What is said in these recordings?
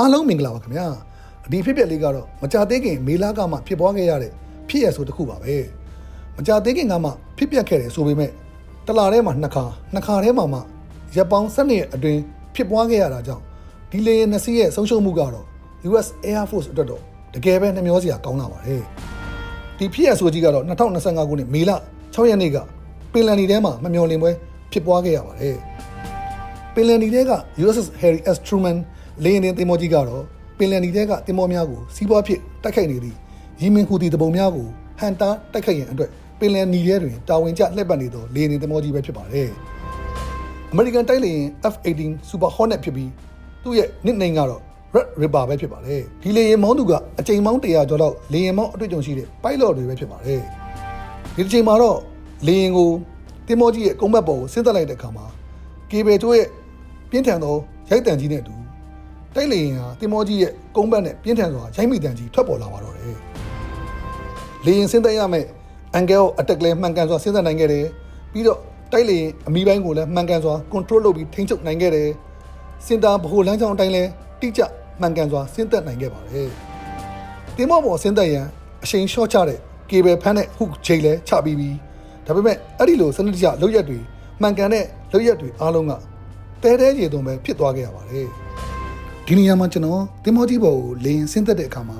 အားလုံးမင်္ဂလာပါခင်ဗျာဒီဖြစ်ပျက်လေးကတော့မကြသေးခင်မေလာကမှဖြစ်ပွားခဲ့ရတဲ့ဖြစ်ရဆိုတစ်ခုပါပဲမကြသေးခင်ကမှဖြစ်ပျက်ခဲ့တယ်ဆိုပေမဲ့တလာထဲမှာနှစ်ခါနှစ်ခါထဲမှာမှရပ်ပေါင်း၁၂ရက်အတွင်းဖြစ်ပွားခဲ့ရတာကြောင့်ဒီလေယာဉ်နှစ်စီးရဲ့ဆုံးရှုံးမှုကတော့ US Air Force အတွက်တော့တကယ်ပဲနှမျောစရာကောင်းလာပါတယ်ဒီဖြစ်ရဆိုကြီးကတော့2025ခုနှစ်မေလ6ရက်နေ့ကပင်လယ်နီထဲမှာမမျော်လင့်ပွဲဖြစ်ပွားခဲ့ရပါတယ်ပင်လယ်နီထဲက USS Harry S Truman လေယာဉ်တင်သင်္ဘောကြီးကတော့ပင်လယ်နီထဲကသင်္ဘောများကိုစီးပွားဖြစ်တိုက်ခိုက်နေသည့်ယီမင်ဟူတီတပုံများကိုဟန်တာတိုက်ခိုက်ရန်အတွက်ပင်လယ်နီထဲတွင်တာဝန်ကျလှည့်ပတ်နေသောလေယာဉ်တင်သင်္ဘောကြီးပဲဖြစ်ပါတယ်။ American တိုက်လေယာဉ် F-18 Super Hornet ဖြစ်ပြီးသူ့ရဲ့ nickname ကတော့ Red Ripper ပဲဖြစ်ပါတယ်။ဒီလေယာဉ်မောင်းသူကအကြိမ်မောင်း100ကျော်လောက်လေယာဉ်မောင်းအတွေ့အကြုံရှိတဲ့ pilot တွေပဲဖြစ်ပါတယ်။ဒီတစ်ချိန်မှာတော့လေယာဉ်ကိုသင်္ဘောကြီးရဲ့ကုန်းဘက်ပေါ်ကိုဆင်းသက်လိုက်တဲ့အခါမှာကေဘယ်ကျိုးရဲ့ပြင်းထန်သောရိုက်တံကြီးနဲ့အတူ တိုက်လေရင်ဟာတင်မောကြီးရဲ့ကုန်းဘက်နဲ့ပြင်းထန်စွာရိုက်မိတံကြီးထွက်ပေါ်လာပါတော့တယ်။လေရင်ဆင်းသက်ရမယ့်အန်ဂဲလ်အတက်လည်းမှန်ကန်စွာဆင်းသက်နိုင်ခဲ့တယ်။ပြီးတော့တိုက်လေရင်အမီပိုင်းကိုလည်းမှန်ကန်စွာ control လုပ်ပြီးထိန်းချုပ်နိုင်ခဲ့တယ်။စင်တာဗဟိုလမ်းကြောင်းအတိုင်းလည်းတိကျမှန်ကန်စွာဆင်းသက်နိုင်ခဲ့ပါတယ်။တင်မောပေါ်ဆင်းသက်ရန်အချိန်လျှော့ချတဲ့ကေဘယ်ဖမ်းတဲ့ hook ချိန်လည်းချပြီးပြီးဒါပေမဲ့အဲ့ဒီလိုစနစ်တကျလောက်ရက်တွေမှန်ကန်တဲ့လောက်ရက်တွေအားလုံးကတဲတဲရေသွန်ပဲဖြစ်သွားခဲ့ရပါတယ် ဒီနေရာမှာကျွန်တော်တင်မောကြီးဘော်ကိုလေရင်ဆင်းသက်တဲ့အခါမှာ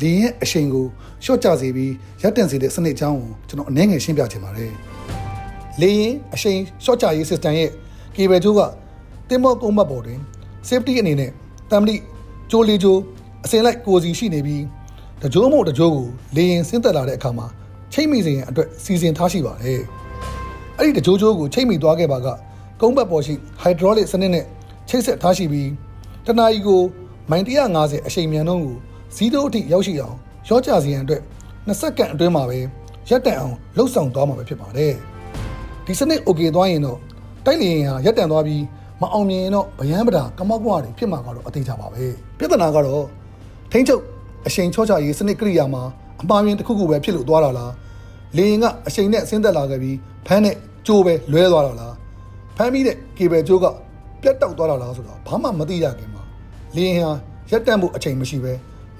လေရင်ရဲ့အရှိန်ကိုရှော့ချစေပြီးရပ်တန့်စေတဲ့စနစ်အကြောင်းကိုကျွန်တော်အနည်းငယ်ရှင်းပြချင်ပါတယ်လေရင်အရှိန်ရှော့ချရေး system ရဲ့ကေဘယ်ကျိုးကတင်မောကုန်းမတ်ပေါ်တွင် safety အနေနဲ့တမ်လိကျိုးလေးကျိုးအစင်လိုက်ကိုစီရှိနေပြီးတကြိုးမို့တကြိုးကိုလေရင်ဆင်းသက်လာတဲ့အခါမှာချိတ်မိစေရန်အတွက်စီစဉ်ထားရှိပါတယ်။အဲ့ဒီတကြိုးကြိုးကိုချိတ်မိသွားခဲ့ပါကကုန်းဘက်ပေါ်ရှိ hydraulic စနစ်နဲ့ချိတ်ဆက်ထားရှိပြီး တနအီကိုမိုင်150အရှိန်မြန်နှုန်းကို0အထိရောက်ရှိအောင်ရောချစေရန်အတွက်20စက္ကန့်အတွင်းမှာပဲရပ်တန့်အောင်လှုပ်ဆောင်သွားမှာပဲဖြစ်ပါတယ်။ဒီစနစ် okay သွားရင်တော့တိုက်လေရင်ဟာရပ်တန့်သွားပြီးမအောင်မြင်ရင်တော့ဗယံပဒါကမောက်ကွာတွေဖြစ်မှာကတော့အသေးချပါပဲ။ပြဿနာကတော့ထိမ့်ချုပ်အရှိန်ချောချရေးစနစ်ကိရိယာမှာအမှားယွင်းတစ်ခုခုပဲဖြစ်လို့သွားတာလားလေရင်ကအရှိန်နဲ့ဆင်းသက်လာခဲ့ပြီးဖမ်းနဲ့ကြိုးပဲလွဲသွားတာလားဖမ်းပြီးတဲ့ကေဘယ်ကြိုးကပြတ်တောက်သွားတာလားဆိုတော့ဘာမှမသိရခင်မှာ လေရင်ဟာရက်တန့်ဖို့အချိန်မရှိပဲ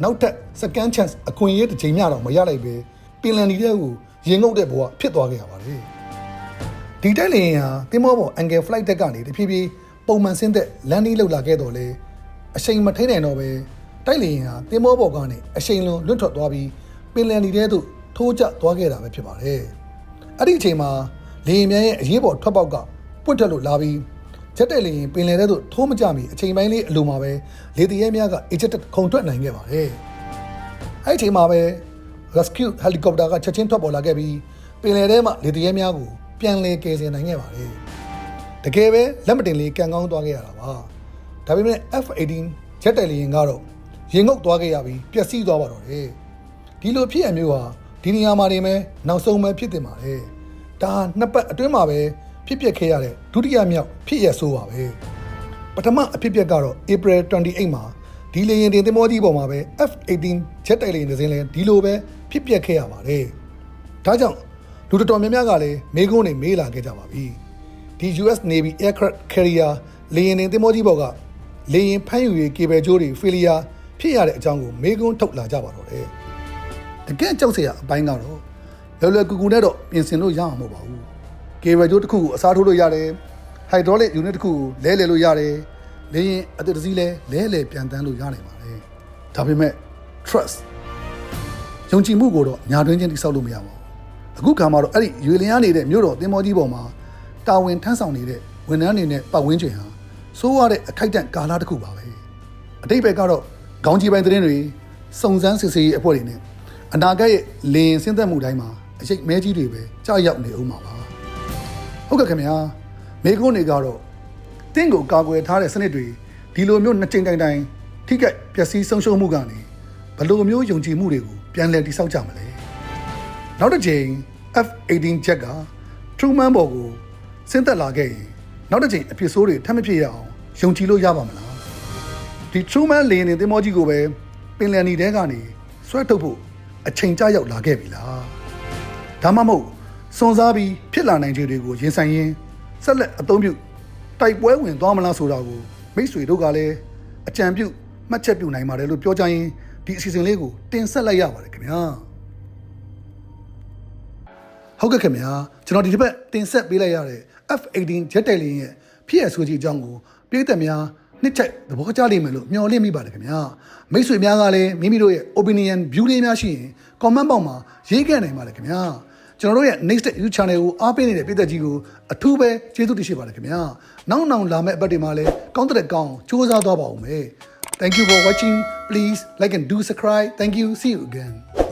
နောက်ထပ် second chance အခွင့်အရေးတစ်ချိန်မျှတော့မရလိုက်ပဲပင်လန်ဒီတဲ့ကိုရင်ငုတ်တဲ့ဘဝဖြစ်သွားခဲ့ရပါတယ်ဒီတိုက်လေရင်ဟာတင်မောပေါ် angle flight တက်ကနေတဖြည်းဖြည်းပုံမှန်ဆင်းသက် landing လုပ်လာခဲ့တော့လေအချိန်မထိန်နိုင်တော့ပဲတိုက်လေရင်ဟာတင်မောပေါ်ကနေအချိန်လွန်လွတ်ထွက်သွားပြီးပင်လန်ဒီတဲ့သို့ထိုးကျသွားခဲ့တာပဲဖြစ်ပါတယ်။အဲ့ဒီအချိန်မှာလေရင်မြန်ရဲ့အရေးပေါ်ထွက်ပေါက်ကပွတ်တက်လို့လာပြီး ချက်တဲ့လေရင်ပင်လယ်ထဲသို့ထိုးမကြမီအချိန်ပိုင်းလေးအလိုမှာပဲလေတရဲများက ejected ခုန်ထွက်နိုင်ခဲ့ပါတယ်။အဲ့ဒီအချိန်မှာပဲ rescue helicopter ကချက်ချင်းထွက်ပေါ်လာခဲ့ပြီးပင်လယ်ထဲမှာလေတရဲများကိုပြန်လည်ကယ်ဆယ်နိုင်ခဲ့ပါတယ်။တကယ်ပဲလက်မတင်လေးကန်ကောင်းသွားခဲ့ရတာပါ။ဒါပေမဲ့ F18 ချက်တဲ့လေရင်ကတော့ရင်ငုတ်သွားခဲ့ရပြီးပျက်စီးသွားပါတော့တယ်။ဒီလိုဖြစ်ရမျိုးဟာဒီနေရာမှာနေမယ်နောက်ဆုံးပဲဖြစ်တင်ပါတယ်ဒါနှစ်ပတ်အတွင်းမှာပဲ ဖြစ်ပျက်ခဲ့ရတဲ့ဒုတိယမြောက်ဖြစ်ရဆိုးပါပဲပထမအဖြစ်ပျက်ကတော့ April 28မှာဒီလေယာဉ်တင်သင်္ဘောကြီးပေါ်မှာပဲ F18 ဂျက်တိုက်လေယာဉ်တစ်စင်းလဲဒီလိုပဲဖြစ်ပျက်ခဲ့ရပါတယ်ဒါကြောင့်လူတော်တော်များများကလည်းမေးခွန်းတွေမေးလာခဲ့ကြပါပြီဒီ US Navy aircraft carrier လေယာဉ်တင်သင်္ဘောကြီးပေါ်ကလေယာဉ်ဖမ်းယူရေးကေဘယ်ဂျိုးတွေ failure ဖြစ်ရတဲ့အကြောင်းကိုမေးခွန်းထုတ်လာကြပါတော့တယ်တကယ်ကြောက်စရာအပိုင်းကတော့လွယ်လွယ်ကူကူနဲ့တော့ပြင်ဆင်လို့ရမှာမဟုတ်ပါဘူး ကေဘယ်ဂျိုးတစ်ခုကိုအစားထိုးလို့ရတယ်ဟိုက်ဒရိုလစ်ယူနစ်တစ်ခုကိုလဲလှယ်လို့ရတယ်လေရင်အသစ်တစ်စီးလဲလဲလှယ်ပြန်တန်းလို့ရနိုင်ပါတယ်ဒါပေမဲ့ trust ယုံကြည်မှုကိုတော့ညာတွင်းချင်းတိဆောက်လို့မရပါဘူးအခုခါမှာတော့အဲ့ဒီရွေလင်ရနေတဲ့မြို့တော်သင်္ဘောကြီးပေါ်မှာတာဝန်ထမ်းဆောင်နေတဲ့ဝန်ထမ်းတွေနဲ့ပတ်ဝန်းကျင်ဟာစိုးရတဲ့အခိုက်အတန့်ကာလတစ်ခုပါပဲအတိတ်ဘက်ကတော့ခေါင်းကြီးပိုင်းသတင်းတွေစုံစမ်းစစ်ဆေးရေးအဖွဲ့တွေနဲ့အနာဂတ်ရဲ့လင်းဆင်းသက်မှုတိုင်းမှာအရှိတ်မဲကြီးတွေပဲကြောက်ရောက်နေဦးမှာပါ ဟုတ်ကဲ့ခင်ဗျာမိကုန်းတွေကတော့တင့်ကိုကာကွယ်ထားတဲ့စနစ်တွေဒီလိုမျိုးနှစ်ချိန်တိုင်တိုင်ထိခိုက်ပျက်စီးဆုံးရှုံးမှုကနေဘယ်လိုမျိုးယုံကြည်မှုတွေကိုပြန်လည်တည်ဆောက်ကြမလဲနောက်တစ်ချိန် F18 ဂျက်က Truman ဘော်ကိုဆင်းသက်လာခဲ့ရင်နောက်တစ်ချိန်အဖြစ်ဆိုးတွေထပ်မဖြစ်ရအောင်ယုံကြည်လို့ရပါမလားဒီ Truman လေယာဉ်တင်သင်္ဘောကြီးကိုပဲပင်လယ်နီထဲကနေဆွဲထုတ်ဖို့အချိန်ကြာရောက်လာခဲ့ပြီလားဒါမှမဟုတ် စွန်စားပြီးဖြစ်လာနိုင်ခြေတွေကိုရင်ဆိုင်ရင်းဆက်လက်အသုံးပြုတိုက်ပွဲဝင်သွားမလားဆိုတာကိုမိတ်ဆွေတို့ကလည်းအကြံပြုမှတ်ချက်ပြုနိုင်ပါတယ်လို့ပြောကြရင်ဒီအစီအစဉ်လေးကိုတင်ဆက်လိုက်ရပါတယ်ခင်ဗျာဟုတ်ကဲ့ခင်ဗျာကျွန်တော်ဒီတစ်ပတ်တင်ဆက်ပေးလိုက်ရတဲ့ F18 Jet Talent ရဲ့ဖြစ်ရဆိုကြီးအကြောင်းကိုပြည်သက်များနှစ်ချက်သဘောကျလိမ့်မယ်လို့မျှော်လင့်မိပါတယ်ခင်ဗျာမိတ်ဆွေများကလည်းမိမိတို့ရဲ့ opinion view လေးများရှိရင် comment ပေါက်မှာရေးခဲ့နိုင်ပါတယ်ခင်ဗျာ ကျွန်တော်တို့ရဲ့ next YouTube channel ကိုအားပေးနေတဲ့ပြည်သက်ကြီးကိုအထူးပဲကျေးဇူးတင်ရှိပါတယ်ခင်ဗျာနောက်နောက်လာမယ့်အပတ်တွေမှာလည်းကောင်းတဲ့ကောင်းစူးစမ်းသွားပါဦးမယ် Thank you for watching. Please like and do subscribe. Thank you. See you again.